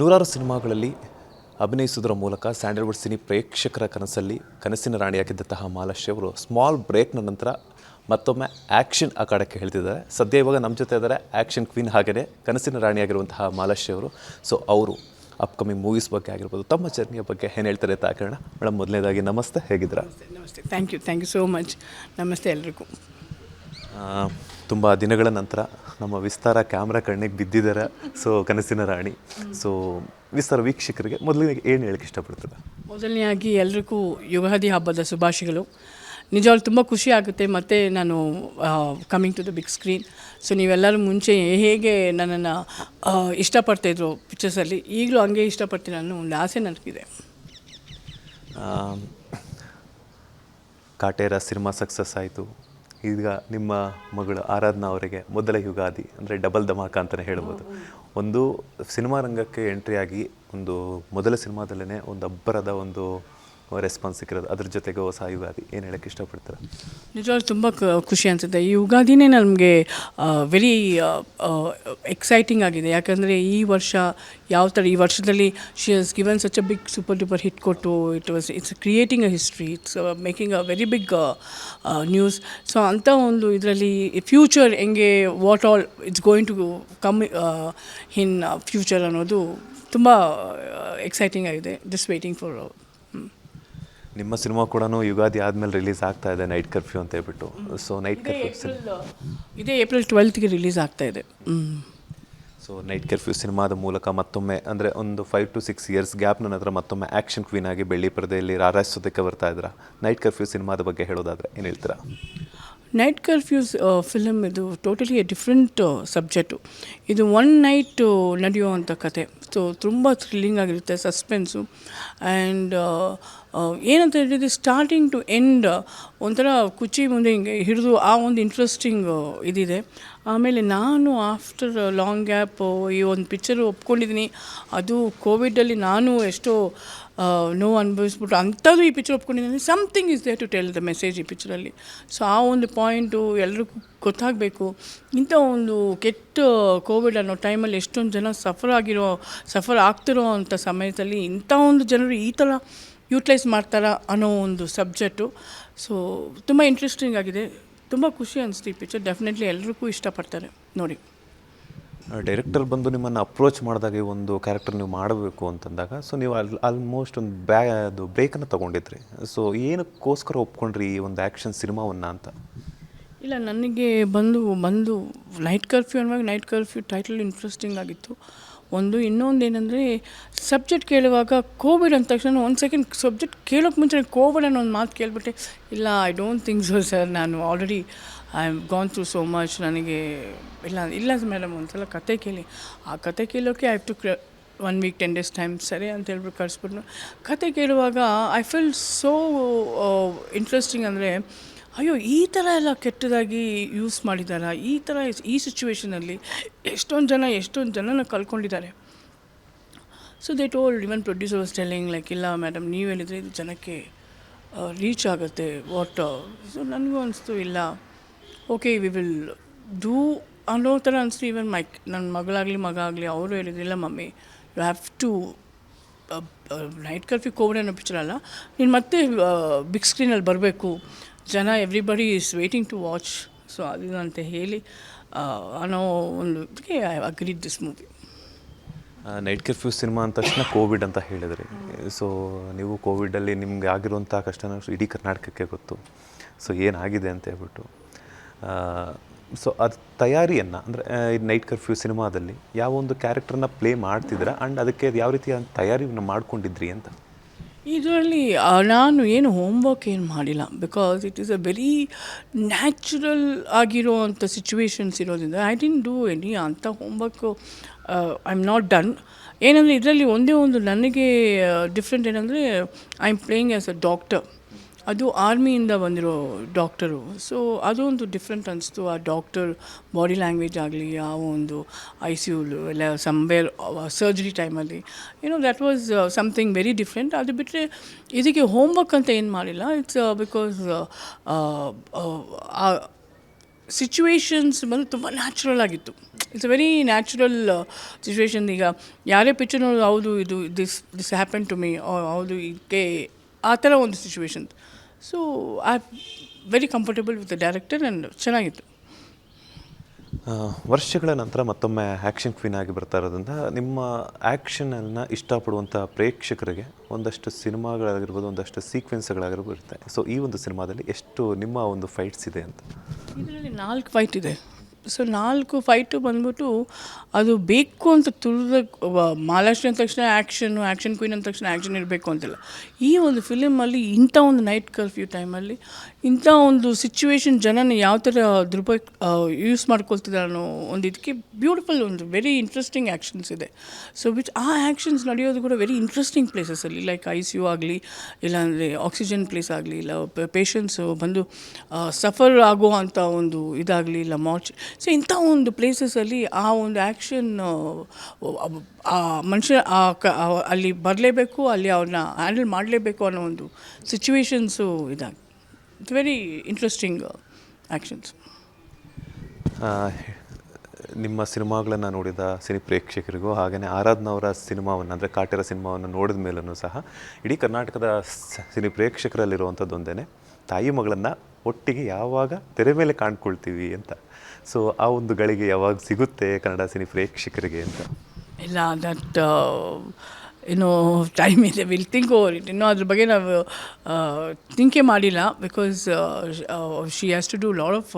ನೂರಾರು ಸಿನಿಮಾಗಳಲ್ಲಿ ಅಭಿನಯಿಸುವುದರ ಮೂಲಕ ಸ್ಯಾಂಡಲ್ವುಡ್ ಸಿನಿ ಪ್ರೇಕ್ಷಕರ ಕನಸಲ್ಲಿ ಕನಸಿನ ರಾಣಿಯಾಗಿದ್ದಂತಹ ಮಾಲಾಶ್ರೀ ಅವರು ಸ್ಮಾಲ್ ಬ್ರೇಕ್ನ ನಂತರ ಮತ್ತೊಮ್ಮೆ ಆ್ಯಕ್ಷನ್ ಅಖಾಡಕ್ಕೆ ಹೇಳ್ತಿದ್ದಾರೆ ಸದ್ಯ ಇವಾಗ ನಮ್ಮ ಜೊತೆ ಇದ್ದಾರೆ ಆ್ಯಕ್ಷನ್ ಕ್ವೀನ್ ಹಾಗೆಯೇ ಕನಸಿನ ರಾಣಿಯಾಗಿರುವಂತಹ ಮಾಲಾಶ್ರೀ ಅವರು. ಸೊ ಅವರು ಅಪ್ಕಮಿಂಗ್ ಮೂವೀಸ್ ಬಗ್ಗೆ ಆಗಿರ್ಬೋದು ತಮ್ಮ ಜರ್ನಿಯ ಬಗ್ಗೆ ಏನು ಹೇಳ್ತಾರೆ ಅಂತ ಹಾಕೋಣ. ಮೇಡಮ್ ಮೊದಲನೇದಾಗಿ ನಮಸ್ತೆ ಹೇಗಿದ್ದೀರಾ? ನಮಸ್ತೆ thank you thank you so much ನಮಸ್ತೆ ಎಲ್ರಿಗೂ. ತುಂಬ ದಿನಗಳ ನಂತರ ನಮ್ಮ ವಿಸ್ತಾರ ಕ್ಯಾಮ್ರಾ ಕಣ್ಣಿಗೆ ಬಿದ್ದಿದ್ದಾರೆ ಸೊ ಕನಸಿನ ರಾಣಿ. ಸೊ ವಿಸ್ತಾರ ವೀಕ್ಷಕರಿಗೆ ಮೊದಲಿಗೆ ಏನು ಹೇಳಕ್ಕೆ ಇಷ್ಟಪಡ್ತಾರೆ? ಮೊದಲನೆಯಾಗಿ ಎಲ್ರಿಗೂ ಯುಗಾದಿ ಹಬ್ಬದ ಶುಭಾಶಯಗಳು. ನಿಜವಾಗ್ಲೂ ತುಂಬ ಖುಷಿ ಆಗುತ್ತೆ. ಮತ್ತು ನಾನು coming to the big screen so ನೀವೆಲ್ಲರೂ ಮುಂಚೆ ಹೇಗೆ ನನ್ನನ್ನು ಇಷ್ಟಪಡ್ತಾಯಿದ್ರು ಪಿಕ್ಚರ್ಸಲ್ಲಿ ಈಗಲೂ ಹಂಗೆ ಇಷ್ಟಪಡ್ತೀನಿ ಅನ್ನೋ ಒಂದು ಆಸೆ ನನಗಿದೆ. ಕಾಟೇರ ಸಿನಿಮಾ ಸಕ್ಸಸ್ ಆಯಿತು. ಈಗ ನಿಮ್ಮ ಮಗಳು ಆರಾಧನಾ ಅವರಿಗೆ ಮೊದಲ ಯುಗಾದಿ, ಅಂದರೆ ಡಬಲ್ ಧಮಾಕ ಅಂತಲೇ ಹೇಳ್ಬೋದು. ಒಂದು ಸಿನಿಮಾ ರಂಗಕ್ಕೆ ಎಂಟ್ರಿ ಆಗಿ ಒಂದು ಮೊದಲ ಸಿನಿಮಾದಲ್ಲೇ ಒಂದು ಅಬ್ಬರದ ಒಂದು ರೆಸ್ಪಾನ್ಸ್ ಸಿಕ್ಕಿರೋದು. ಅದ್ರ ಜೊತೆಗೆ ಹೊಸ ಯುಗಾದಿ. ಏನು ಹೇಳಕ್ಕೆ ಇಷ್ಟಪಡ್ತಾರೆ? ನಿಜವಾಗ್ಲೂ ತುಂಬ ಖುಷಿ ಅನಿಸುತ್ತೆ. ಈ ಯುಗಾದಿನೇ ನಮಗೆ ವೆರಿ ಎಕ್ಸೈಟಿಂಗ್ ಆಗಿದೆ. ಯಾಕಂದರೆ ಈ ವರ್ಷ ಯಾವ ಥರ ಈ ವರ್ಷದಲ್ಲಿ she has given such a big super duper hit ಕೊಟ್ಟು it was it's creating a history it's making a very big news so ಅಂಥ ಒಂದು ಇದರಲ್ಲಿ ಫ್ಯೂಚರ್ ಹೆಂಗೆ what all it's going to come in future ಅನ್ನೋದು ತುಂಬ exciting ಆಗಿದೆ. Just waiting for ನಿಮ್ಮ cinema ಕೂಡ ಯುಗಾದಿ ಆದಮೇಲೆ ರಿಲೀಸ್ ಆಗ್ತಾ ಇದೆ ನೈಟ್ ಕರ್ಫ್ಯೂ ಅಂತ ಹೇಳ್ಬಿಟ್ಟು. ಸೊ ನೈಟ್ ಕರ್ಫ್ಯೂ ಇದೇ ಏಪ್ರಿಲ್ ಟ್ವೆಲ್ತ್ಗೆ ರಿಲೀಸ್ ಆಗ್ತಾ ಇದೆ. ಸೊ ನೈಟ್ ಕರ್ಫ್ಯೂ ಸಿನಿಮಾದ ಮೂಲಕ ಮತ್ತೊಮ್ಮೆ ಅಂದರೆ ಒಂದು five to six years gap ನನ್ನ ಹತ್ರ ಮತ್ತೊಮ್ಮೆ ಆ್ಯಕ್ಷನ್ ಕ್ವೀನ್ ಆಗಿ ಬೆಳ್ಳಿ ಪರದೆಯಲ್ಲಿ ರಾರಾಯಿಸೋದಕ್ಕೆ ಬರ್ತಾ ಇದ್ರ ನೈಟ್ ಕರ್ಫ್ಯೂ ಸಿನಿಮಾದ ಬಗ್ಗೆ ಹೇಳೋದಾದರೆ ಏನು ಹೇಳ್ತೀರಾ? ನೈಟ್ ಕರ್ಫ್ಯೂಸ್ ಫಿಲಮ್ ಇದು ಟೋಟಲಿ ಡಿಫ್ರೆಂಟ್ ಸಬ್ಜೆಕ್ಟು ಇದು ಒನ್ ನೈಟ್ ನಡೆಯುವಂಥ ಕತೆ. ಸೊ ತುಂಬ ಥ್ರಿಲ್ಲಿಂಗ್ ಆಗಿರುತ್ತೆ ಸಸ್ಪೆನ್ಸು ಆ್ಯಂಡ್ ಏನಂತ ಹೇಳಿದ್ರೆ ಸ್ಟಾರ್ಟಿಂಗ್ ಟು ಎಂಡ್ ಒಂಥರ ಕುಚ್ಚಿ ಮುಂದೆ ಹಿಂಗೆ ಹಿಡಿದು ಆ ಒಂದು ಇಂಟ್ರೆಸ್ಟಿಂಗ್ ಇದಿದೆ. ಆಮೇಲೆ ನಾನು ಆಫ್ಟರ್ ಲಾಂಗ್ ಗ್ಯಾಪ್ ಈ ಒಂದು ಪಿಕ್ಚರ್ ಒಪ್ಕೊಂಡಿದ್ದೀನಿ ಅದು ಕೋವಿಡಲ್ಲಿ ನಾನು ಎಷ್ಟೋ ನೋವು ಅನುಭವಿಸ್ಬಿಟ್ಟು ಅಂಥದ್ದು ಈ picture ಒಪ್ಕೊಂಡಿದ್ದೀನಿ something is there to tell the message ಈ ಪಿಕ್ಚರಲ್ಲಿ ಸೊ ಆ ಒಂದು ಪಾಯಿಂಟು ಎಲ್ರಿಗೂ ಗೊತ್ತಾಗಬೇಕು. ಇಂಥ ಒಂದು ಕೆಟ್ಟ ಕೋವಿಡ್ ಅನ್ನೋ ಟೈಮಲ್ಲಿ ಎಷ್ಟೊಂದು ಜನ ಸಫರ್ ಆಗಿರೋ ಸಫರ್ ಆಗ್ತಿರೋ ಅಂಥ ಸಮಯದಲ್ಲಿ ಇಂಥ ಒಂದು ಜನರು ಈ ಥರ ಯೂಟಿಲೈಸ್ ಮಾಡ್ತಾರಾ ಅನ್ನೋ ಒಂದು ಸಬ್ಜೆಕ್ಟು ಸೊ ತುಂಬ ಇಂಟ್ರೆಸ್ಟಿಂಗ್ ಆಗಿದೆ. ತುಂಬ ಖುಷಿ ಅನಿಸ್ತು ಈ ಪಿಕ್ಚರ್ ಡೆಫಿನೆಟ್ಲಿ ಎಲ್ರಿಗೂ ಇಷ್ಟಪಡ್ತಾರೆ. ನೋಡಿ. ಡೈರೆಕ್ಟರ್ ಬಂದು ನಿಮ್ಮನ್ನು ಅಪ್ರೋಚ್ ಮಾಡಿದಾಗ ಈ ಒಂದು ಕ್ಯಾರೆಕ್ಟರ್ ನೀವು ಮಾಡಬೇಕು ಅಂತಂದಾಗ ಸೊ ನೀವು ಅಲ್ಲಿ ಆಲ್ಮೋಸ್ಟ್ ಒಂದು ಬ್ಯಾ ಅದು ಬ್ರೇಕನ್ನು ತೊಗೊಂಡಿದ್ರಿ. ಸೊ ಏನಕ್ಕೋಸ್ಕರ ಒಪ್ಕೊಂಡ್ರಿ ಈ ಒಂದು ಆ್ಯಕ್ಷನ್ ಸಿನಿಮಾವನ್ನು ಅಂತ? ಇಲ್ಲ ನನಗೆ ಬಂದು ಬಂದು ನೈಟ್ ಕರ್ಫ್ಯೂ ಅನ್ನುವಾಗ ನೈಟ್ ಕರ್ಫ್ಯೂ ಟೈಟಲ್ ಇಂಟ್ರೆಸ್ಟಿಂಗ್ ಆಗಿತ್ತು. ಒಂದು ಇನ್ನೊಂದು ಏನಂದರೆ ಸಬ್ಜೆಕ್ಟ್ ಕೇಳುವಾಗ ಕೋವಿಡ್ ಅಂದ ತಕ್ಷಣ ಒಂದು ಸೆಕೆಂಡ್ ಸಬ್ಜೆಕ್ಟ್ ಕೇಳೋಕ್ಕೆ ಮುಂಚೆ ಕೋವಿಡ್ ಅನ್ನೋ ಒಂದು ಮಾತು ಕೇಳಿಬಿಟ್ಟೆ. ಇಲ್ಲ I don't think so sir ನಾನು already I am gone through so much ನನಗೆ ಇಲ್ಲ ಇಲ್ಲ ಮೇಡಮ್ ಒಂದ್ಸಲ ಕತೆ ಕೇಳಿ. ಆ ಕತೆ ಕೇಳೋಕ್ಕೆ I to one week ten days time ಸರಿ ಅಂತ ಹೇಳ್ಬಿಟ್ಟು ಕಳಿಸ್ಬಿಟ್ಟು ಕತೆ ಕೇಳುವಾಗ ಐ ಫೀಲ್ ಸೋ ಇಂಟ್ರೆಸ್ಟಿಂಗ್ ಅಂದರೆ ಅಯ್ಯೋ, ಈ ಥರ ಎಲ್ಲ ಕೆಟ್ಟದಾಗಿ ಯೂಸ್ ಮಾಡಿದ್ದಾರೆ ಈ ಥರ ಈ ಸಿಚುವೇಷನಲ್ಲಿ ಎಷ್ಟೊಂದು ಜನ, ಎಷ್ಟೊಂದು ಜನನ ಕಳ್ಕೊಂಡಿದ್ದಾರೆ so they told even producer was telling like ಇಲ್ಲ ಮೇಡಮ್ ನೀವು ಹೇಳಿದರೆ ಇದು ಜನಕ್ಕೆ ರೀಚ್ ಆಗುತ್ತೆ ವಾಟ್ ಸೊ ನನಗೂ ಅನಿಸ್ತು, ಇಲ್ಲ. ಓಕೆ ವಿ ವಿಲ್ ಡೂ ಅನ್ನೋ ಥರ ಅನಿಸ್ತು. ಇವನ್ ಮೈಕ್ ನನ್ನ ಮಗಳಾಗಲಿ, ಮಗ ಆಗಲಿ, ಅವರು ಹೇಳಿದ್ರಿಲ್ಲ mummy you have to night curfew covid ಅನ್ನೋ ಪಿಕ್ಚರ್ ಅಲ್ಲ. ನೀನು ಮತ್ತೆ ಬಿಗ್ ಸ್ಕ್ರೀನಲ್ಲಿ ಬರಬೇಕು. ಜನ everybody is waiting to watch so ಅದು ಅಂತ ಹೇಳಿ ಅನೋ ಅನ್ನೋ ಒಂದು I agreed this movie night curfew cinema ಅಂದ ತಕ್ಷಣ ಕೋವಿಡ್ ಅಂತ ಹೇಳಿದ್ರಿ. ಸೊ ನೀವು ಕೋವಿಡಲ್ಲಿ ನಿಮ್ಗೆ ಆಗಿರುವಂಥ ಕಷ್ಟನ ಇಡೀ ಕರ್ನಾಟಕಕ್ಕೆ ಗೊತ್ತು. ಸೊ ಏನಾಗಿದೆ ಅಂತ ಹೇಳ್ಬಿಟ್ಟು. ಸೊ ಅದು ತಯಾರಿಯನ್ನು, ಅಂದರೆ ನೈಟ್ ಕರ್ಫ್ಯೂ ಸಿನಿಮಾದಲ್ಲಿ ಯಾವ ಒಂದು ಕ್ಯಾರೆಕ್ಟರ್ನ ಪ್ಲೇ ಮಾಡ್ತಿದ್ರ ಆ್ಯಂಡ್ ಅದಕ್ಕೆ ಯಾವ ರೀತಿಯ ತಯಾರಿಯನ್ನು ಮಾಡ್ಕೊಂಡಿದ್ರಿ ಅಂತ? ಇದರಲ್ಲಿ ನಾನು ಏನು ಹೋಮ್ವರ್ಕ್ ಏನು ಮಾಡಿಲ್ಲ. Because it is a very natural ಆಗಿರೋ ಸಿಚುವೇಷನ್ಸ್ ಸಿಚುವೇಶನ್ಸ್ ಇರೋದ್ರಿಂದ ಐ ಡಿಂಟ್ ಡೂ ಎನಿ ಅಂಥ homework I am not done ಏನಂದರೆ, ಇದರಲ್ಲಿ ಒಂದೇ ಒಂದು ನನಗೆ ಡಿಫ್ರೆಂಟ್ ಏನಂದರೆ I am playing as a doctor ಅದು ಆರ್ಮಿಯಿಂದ ಬಂದಿರೋ ಡಾಕ್ಟರು. ಸೊ ಅದೊಂದು ಡಿಫ್ರೆಂಟ್ ಅನಿಸ್ತು. ಆ ಡಾಕ್ಟರ್ ಬಾಡಿ ಲ್ಯಾಂಗ್ವೇಜ್ ಆಗಲಿ, ಆ ಒಂದು ಐ ಸಿ ಯುಲು ಎಲ್ಲ ಸಂಬೇರ್ ಸರ್ಜರಿ ಟೈಮಲ್ಲಿ ಏನೋ that was something very different ಅದು ಬಿಟ್ಟರೆ ಇದಕ್ಕೆ ಹೋಮ್ವರ್ಕ್ ಅಂತ ಏನು ಮಾಡಿಲ್ಲ. ಇಟ್ಸ್ ಬಿಕಾಸ್ ಸಿಚುವೇಷನ್ಸ್ ಬಂದು ತುಂಬ ನ್ಯಾಚುರಲ್ ಆಗಿತ್ತು. It's a very natural situation ಈಗ ಯಾರೇ ಪಿಕ್ಚರ್ ನೋಡೋದು ಹೌದು, ಇದು this this happen to me ಹೌದು, ಇದಕ್ಕೆ ಆ ಥರ ಒಂದು situation so I very comfortable with the director and ಚೆನ್ನಾಗಿತ್ತು. ವರ್ಷಗಳ ನಂತರ ಮತ್ತೊಮ್ಮೆ ಆ್ಯಕ್ಷನ್ ಕ್ವೀನ್ ಆಗಿ ಬರ್ತಾ ಇರೋದ್ರಿಂದ ನಿಮ್ಮ ಆ್ಯಕ್ಷನನ್ನು ಇಷ್ಟಪಡುವಂಥ ಪ್ರೇಕ್ಷಕರಿಗೆ ಒಂದಷ್ಟು ಸಿನಿಮಾಗಳಾಗಿರ್ಬೋದು ಒಂದಷ್ಟು ಸೀಕ್ವೆನ್ಸ್ಗಳಾಗಿರ್ಬೋದು ಇರುತ್ತೆ. ಸೊ ಈ ಒಂದು ಸಿನಿಮಾದಲ್ಲಿ ಎಷ್ಟು ನಿಮ್ಮ ಒಂದು ಫೈಟ್ಸ್ ಇದೆ ಅಂತ? ಇದರಲ್ಲಿ ನಾಲ್ಕು ಫೈಟ್ ಇದೆ. ಸೊ ನಾಲ್ಕು ಫೈಟು ಬಂದ್ಬಿಟ್ಟು ಅದು ಬೇಕು ಅಂತ ತುಳಿದ ಮಹಾಲಕ್ಷ್ಮಿ ಅಂದ ತಕ್ಷಣ ಆ್ಯಕ್ಷನು ಆ್ಯಕ್ಷನ್ ಕ್ವೀನ್ ಅಂದ ತಕ್ಷಣ ಆ್ಯಕ್ಷನ್ ಇರಬೇಕು ಅಂತಿಲ್ಲ. ಈ ಒಂದು ಫಿಲಿಮಲ್ಲಿ ಇಂಥ ಒಂದು ನೈಟ್ ಕರ್ಫ್ಯೂ ಟೈಮಲ್ಲಿ ಇಂಥ ಒಂದು ಸಿಚುವೇಶನ್ ಜನನ ಯಾವ ಥರ ದುರ್ಬ ಯೂಸ್ ಮಾಡ್ಕೊಳ್ತಿದ್ದಾರೆ ಅನ್ನೋ ಒಂದು ಇದಕ್ಕೆ ಬ್ಯೂಟಿಫುಲ್ ಒಂದು ವೆರಿ ಇಂಟ್ರೆಸ್ಟಿಂಗ್ ಆ್ಯಕ್ಷನ್ಸ್ ಇದೆ. ಸೊ ವಿಚ್ ಆ ಆ್ಯಕ್ಷನ್ಸ್ ನಡೆಯೋದು ಕೂಡ ವೆರಿ ಇಂಟ್ರೆಸ್ಟಿಂಗ್ ಪ್ಲೇಸಸಲ್ಲಿ ಲೈಕ್ ಐ ಸಿ ಯು ಆಗಲಿ, ಇಲ್ಲಾಂದರೆ ಆಕ್ಸಿಜನ್ ಪ್ಲೇಸ್ ಆಗಲಿ, ಇಲ್ಲ ಪೇಷಂಟ್ಸು ಬಂದು ಸಫರ್ ಆಗುವಂಥ ಒಂದು ಇದಾಗಲಿ, ಇಲ್ಲ ಮಾರ್ಚ್ ಸೊ ಇಂಥ ಒಂದು ಪ್ಲೇಸಸಲ್ಲಿ ಆ ಒಂದು ಆ್ಯಕ್ಷನ್ ಆ ಮನುಷ್ಯ, ಆ ಅಲ್ಲಿ ಬರಲೇಬೇಕು, ಅಲ್ಲಿ ಅವ್ರನ್ನ ಹ್ಯಾಂಡಲ್ ಮಾಡಲೇಬೇಕು ಅನ್ನೋ ಒಂದು ಸಿಚುವೇಶನ್ಸು ಇದಾಗಿ. ಇಟ್ಸ್ ವೆರಿ ಇಂಟ್ರೆಸ್ಟಿಂಗ್ ಆ್ಯಕ್ಷನ್ಸ್ ನಿಮ್ಮ ಸಿನಿಮಾಗಳನ್ನು ನೋಡಿದ ಸಿನಿ ಪ್ರೇಕ್ಷಕರಿಗೂ ಹಾಗೆಯೇ ಆರಾಧನವರ ಸಿನಿಮಾವನ್ನು, ಅಂದರೆ ಕಾಟೇರ ಸಿನಿಮಾವನ್ನು ನೋಡಿದ ಮೇಲೂ ಸಹ ಇಡೀ ಕರ್ನಾಟಕದ ಸಿನಿ ಪ್ರೇಕ್ಷಕರಲ್ಲಿರುವಂಥದ್ದು ಒಂದೇ ತಾಯಿ ಮಗಳನ್ನು ಒಟ್ಟಿಗೆ ಯಾವಾಗ ತೆರೆ ಮೇಲೆ ಕಾಣ್ಕೊಳ್ತೀವಿ ಅಂತ. ಸೊ ಆ ಒಂದು ಗಳಿಗೆ ಯಾವಾಗ ಸಿಗುತ್ತೆ ಕನ್ನಡ ಸಿನಿ ಪ್ರೇಕ್ಷಕರಿಗೆ ಅಂತ? ಇಲ್ಲ ದಟ್ ಏನೋ ಟೈಮ್ ಇದೆ. ವಿಲ್ ಥಿಂಕ್ ಓವರ್ ಇಟ್ ಇನ್ನೂ ಅದ್ರ ಬಗ್ಗೆ ನಾವು ಥಿಂಕೇ ಮಾಡಿಲ್ಲ because she has to do lot of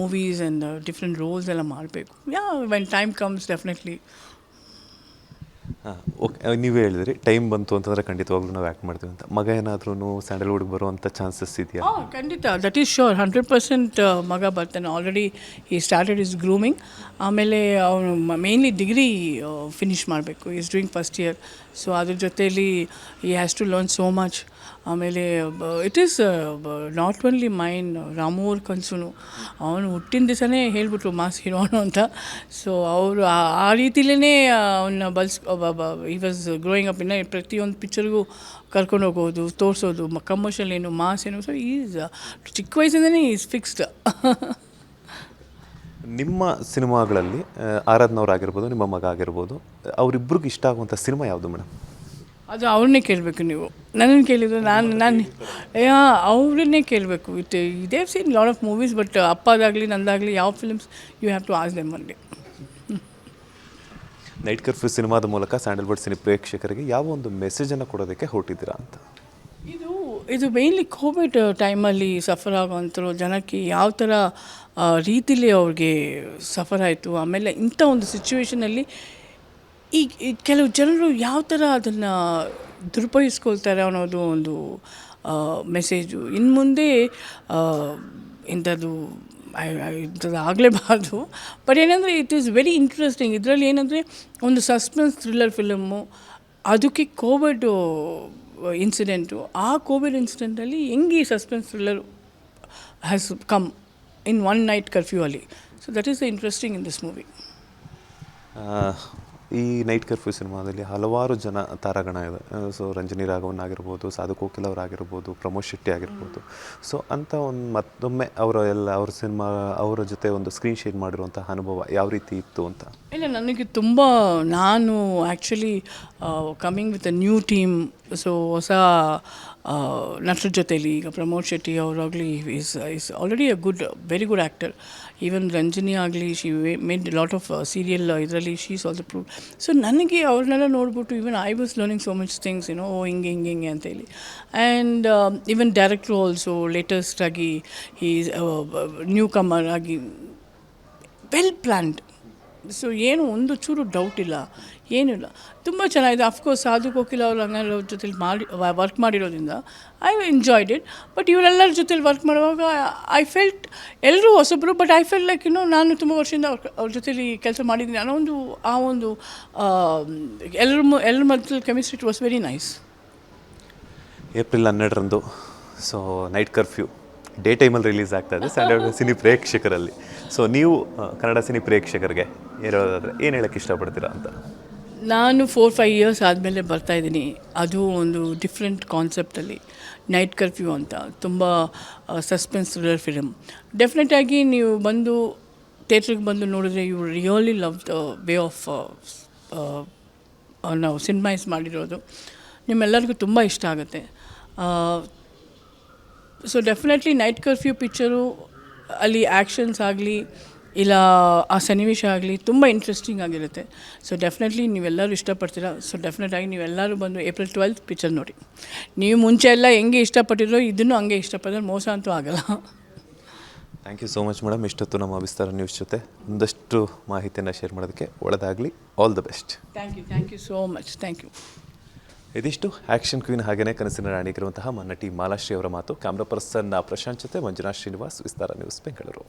movies and different roles ಎಲ್ಲ ಮಾಡಬೇಕು. Yeah when time comes definitely okay. ನೀವೇ ಹೇಳಿದ್ರಿ, ಟೈಮ್ ಬಂತು ಅಂತಂದ್ರೆ ಖಂಡಿತವಾಗ್ಲೂ ನಾವು ಆ್ಯಕ್ಟ್ ಮಾಡ್ತೀವಿ ಅಂತ. ಮಗ ಏನಾದ್ರೂ ಸ್ಯಾಂಡಲ್ವುಡ್ಗೆ ಬರುವಂಥ ಚಾನ್ಸಸ್ ಇದೆಯಾ? ಹಾಂ, ಖಂಡಿತ. That is sure hundred percent ಮಗ ಬರ್ತಾನೆ. Already he started is grooming ಆಮೇಲೆ ಅವನು ಮೇನ್ಲಿ ಡಿಗ್ರಿ ಫಿನಿಷ್ ಮಾಡಬೇಕು. Is doing first year so ಅದ್ರ ಜೊತೆಯಲ್ಲಿ he has to learn so much ಆಮೇಲೆ it is not only mine Ramu ಅವ್ರ ಕನಸುನು ಅವನು ಹುಟ್ಟಿನ ದಿವಸನೇ ಹೇಳ್ಬಿಟ್ರು ಮಾಸ್ ಹೀರೋನು ಅಂತ. ಸೊ ಅವರು ಆ ರೀತಿಲೇ ಅವನ್ನ ಬಲ್ಸ್ ಈ ವಾಸ್ ಗ್ರೋಯಿಂಗ್ ಅಪ್ ಇನ್ನ ಪ್ರತಿಯೊಂದು ಪಿಕ್ಚರ್ಗೂ ಕರ್ಕೊಂಡು ಹೋಗೋದು, ತೋರಿಸೋದು ಕಮರ್ಷಿಯಲ್ ಏನು, ಮಾಸ್ ಏನು ಸೊ ಈಸ್ ಚಿಕ್ಕ ವಯಸ್ಸಿಂದನೇ ಈಸ್ ಫಿಕ್ಸ್ಡ್ ನಿಮ್ಮ ಸಿನಿಮಾಗಳಲ್ಲಿ ಆರಾಧನವ್ರು ಆಗಿರ್ಬೋದು ನಿಮ್ಮ ಮಗ ಆಗಿರ್ಬೋದು ಅವರಿಬ್ಬರಿಗೂ ಇಷ್ಟ ಆಗುವಂಥ ಸಿನಿಮಾ ಯಾವುದು, ಮೇಡಮ್? ಅದು ಅವ್ರನ್ನೇ ಕೇಳಬೇಕು ನೀವು. ನನ್ನನ್ನು ಕೇಳಿದ್ರೆ ನಾನು ನಾನು ಅವ್ರನ್ನೇ ಕೇಳಬೇಕು. ಇಟ್ ಇದೇ seen lot of movies but ಅಪ್ಪದಾಗಲಿ ನಂದಾಗಲಿ ಯಾವ films you have to ask them ಅಲ್ಲಿ ನೈಟ್ ಕರ್ಫ್ಯೂ ಸಿನಿಮಾದ ಮೂಲಕ ಸ್ಯಾಂಡಲ್ವುಡ್ ಸಿನಿ ಪ್ರೇಕ್ಷಕರಿಗೆ ಯಾವ ಒಂದು ಮೆಸೇಜನ್ನು ಕೊಡೋದಕ್ಕೆ ಹೊರಟಿದ್ದೀರಾ ಅಂತ? ಇದು ಇದು ಮೇಯ್ನ್ಲಿ ಕೋವಿಡ್ ಟೈಮಲ್ಲಿ ಸಫರ್ ಆಗೋವಂಥರು ಜನಕ್ಕೆ ಯಾವ ಥರ ರೀತಿಲಿ ಅವ್ರಿಗೆ ಸಫರ್ ಆಯಿತು ಆಮೇಲೆ ಇಂಥ ಒಂದು ಸಿಚುವೇಷನಲ್ಲಿ ಈ ಕೆಲವು ಜನರು ಯಾವ ಥರ ಅದನ್ನು ದುರುಪಯೋಗಿಸ್ಕೊಳ್ತಾರೆ ಅನ್ನೋದು ಒಂದು ಮೆಸೇಜು ಇನ್ನು ಮುಂದೆ ಇಂಥದ್ದು ಇಂಥದ್ದು ಆಗಲೇಬಾರ್ದು. ಬಟ್ ಏನಂದರೆ ಇಟ್ ಈಸ್ ವೆರಿ ಇಂಟ್ರೆಸ್ಟಿಂಗ್ ಇದರಲ್ಲಿ ಏನಂದರೆ ಒಂದು ಸಸ್ಪೆನ್ಸ್ ಥ್ರಿಲ್ಲರ್ ಫಿಲಮ್ಮು ಅದಕ್ಕೆ ಕೋವಿಡ್ ಇನ್ಸಿಡೆಂಟು ಆ ಕೋವಿಡ್ ಇನ್ಸಿಡೆಂಟಲ್ಲಿ ಹೆಂಗೆ ಈ suspense thriller has come in one night curfew ಅಲ್ಲಿ. So that is the interesting in this movie ಈ ನೈಟ್ ಕರ್ಫ್ಯೂ ಸಿನಿಮಾದಲ್ಲಿ ಹಲವಾರು ಜನ ತಾರಾಗಣ ಇದೆ ಸೊ ರಂಜನಿ ರಾಘವನ್ ಆಗಿರ್ಬೋದು ಸಾಧು ಕೋಕಿಲ್ ಅವರಾಗಿರ್ಬೋದು ಪ್ರಮೋದ್ ಶೆಟ್ಟಿ ಆಗಿರ್ಬೋದು. ಸೊ ಅಂಥ ಒಂದು ಮತ್ತೊಮ್ಮೆ ಅವರ ಎಲ್ಲ ಅವ್ರ ಸಿನಿಮಾ ಅವರ ಜೊತೆ ಒಂದು ಸ್ಕ್ರೀನ್ ಶೇರ್ ಮಾಡಿರುವಂತಹ ಅನುಭವ ಯಾವ ರೀತಿ ಇತ್ತು ಅಂತ? ಇಲ್ಲ ನನಗೆ ತುಂಬ ನಾನು actually coming with a new team so ಹೊಸ ನಟರ ಜೊತೆಯಲ್ಲಿ ಈಗ Pramod Shetty ಅವರಾಗಲಿ is is already a good very good actor even Ranjani ಆಗಲಿ she made lot of serial ಇದರಲ್ಲಿ ಶೀಸ್ ಆಲ್ಸೋ ಪ್ರೂವ್ ಸೊ ನನಗೆ ಅವ್ರನ್ನೆಲ್ಲ ನೋಡ್ಬಿಟ್ಟು even I was learning so much things ಏನೋ ಓ, ಹಿಂಗೆ ಹಿಂಗೆ ಹಿಂಗೆ ಅಂತೇಳಿ and even director also latest ಆಗಿ ಈ ನ್ಯೂ ಕಮರ್ ಆಗಿ ವೆಲ್ ಪ್ಲ್ಯಾನ್ಡ್ ಸೊ ಏನು ಒಂದು ಚೂರು ಡೌಟ್ ಇಲ್ಲ. ಏನಿಲ್ಲ ತುಂಬ ಚೆನ್ನಾಗಿದೆ. ಅಫ್ಕೋರ್ಸ್ ಸಾಧು ಕೋಕಿಲ ಅವರು ಅವ್ರ ಜೊತೆಲಿ ಮಾಡಿ ವರ್ಕ್ ಮಾಡಿರೋದ್ರಿಂದ ಐ ಎಂಜಾಯ್ಡ್ ಇಟ್ ಬಟ್ ಇವರೆಲ್ಲರ ಜೊತೆಲಿ ವರ್ಕ್ ಮಾಡುವಾಗ ಐ ಫೆಲ್ಟ್ ಎಲ್ಲರೂ ಹೊಸಬ್ರು ಬಟ್ ಐ ಫೆಲ್ಟ್ ಲೈಕ್ ಇನ್ನೂ ನಾನು ತುಂಬ ವರ್ಷದಿಂದ ಅವ್ರ ಅವ್ರ ಜೊತೆಲಿ ಕೆಲಸ ಮಾಡಿದ್ದೀನಿ. ಅನ್ನೋ ಒಂದು, ಆ ಒಂದು ಎಲ್ಲರ ಎಲ್ಲರ ಮಧ್ಯದಲ್ಲಿ chemistry it was very nice April ಹನ್ನೆರಡರಂದು. ಸೊ ನೈಟ್ ಕರ್ಫ್ಯೂ ಡೇ ಟೈಮಲ್ಲಿ ರಿಲೀಸ್ ಆಗ್ತಾ ಇದೆ ಸ್ಟ್ಯಾಂಡರ್ಡ್ ಸಿನಿ ಪ್ರೇಕ್ಷಕರಲ್ಲಿ. ಸೊ ನೀವು ಕನ್ನಡ ಸಿನಿ ಪ್ರೇಕ್ಷಕರಿಗೆ ಹೇಳೋದಾದರೆ ಏನು ಹೇಳಕ್ಕೆ ಇಷ್ಟಪಡ್ತೀರಾ ಅಂತ? ನಾನು ಫೋರ್ ಫೈವ್ ಇಯರ್ಸ್ ಆದಮೇಲೆ ಬರ್ತಾಯಿದ್ದೀನಿ ಅದು ಒಂದು ಡಿಫ್ರೆಂಟ್ ಕಾನ್ಸೆಪ್ಟಲ್ಲಿ ನೈಟ್ ಕರ್ಫ್ಯೂ ಅಂತ. ತುಂಬ ಸಸ್ಪೆನ್ಸ್ ಥ್ರಿಲ್ಲರ್ ಫಿಲಮ್ ಡೆಫಿನೆಟಾಗಿ ನೀವು ಬಂದು ಥಿಯೇಟ್ರಿಗೆ ಬಂದು ನೋಡಿದ್ರೆ you really love the way of ನಾವು ಸಿನಿಮೈಸ್ ಮಾಡಿರೋದು. ನಿಮ್ಮೆಲ್ಲರಿಗೂ ತುಂಬ ಇಷ್ಟ ಆಗುತ್ತೆ. So definitely night curfew picture ಅಲ್ಲಿ ಆ್ಯಕ್ಷನ್ಸ್ ಆಗಲಿ ಇಲ್ಲ ಆ ಸನ್ನಿವೇಶ ಆಗಲಿ ತುಂಬ ಇಂಟ್ರೆಸ್ಟಿಂಗ್ ಆಗಿರುತ್ತೆ. ಸೊ ಡೆಫಿನೆಟ್ಲಿ ನೀವೆಲ್ಲರೂ ಇಷ್ಟಪಡ್ತೀರಾ? ಸೊ ಡೆಫಿನೆಟಾಗಿ ನೀವೆಲ್ಲರೂ ಬಂದು ಏಪ್ರಿಲ್ ಟ್ವೆಲ್ತ್ ಪಿಕ್ಚರ್ ನೋಡಿ. ನೀವು ಮುಂಚೆ ಎಲ್ಲ ಹೆಂಗೆ ಇಷ್ಟಪಟ್ಟಿರೋ ಇದನ್ನು ಹಂಗೆ ಇಷ್ಟಪಟ್ಟಿದ್ರೆ ಮೋಸ ಅಂತೂ ಆಗಲ್ಲ. Thank you so much madam ಇಷ್ಟೊತ್ತು ನಮ್ಮ ವಿಸ್ತಾರ ನ್ಯೂಸ್ ಜೊತೆ ಒಂದಷ್ಟು ಮಾಹಿತಿಯನ್ನು ಶೇರ್ ಮಾಡೋದಕ್ಕೆ ಒಳ್ಳೆದಾಗಲಿ all the best thank you thank you so much thank you ಇದಿಷ್ಟು ಆ್ಯಕ್ಷನ್ ಕ್ವೀನ್ ಹಾಗೆಯೇ ಕನಸಿನ ರಾಣಿಗಿರುವಂತಹ ನಟಿ ಮಾಲಾಶ್ರೀ ಅವರ ಮಾತು. ಕ್ಯಾಮ್ರಾ ಪರ್ಸನ್ ಪ್ರಶಾಂತ್ ಜೊತೆ ಮಂಜುನಾಥ್ ಶ್ರೀನಿವಾಸ್, ವಿಸ್ತಾರ ನ್ಯೂಸ್ ಬೆಂಗಳೂರು.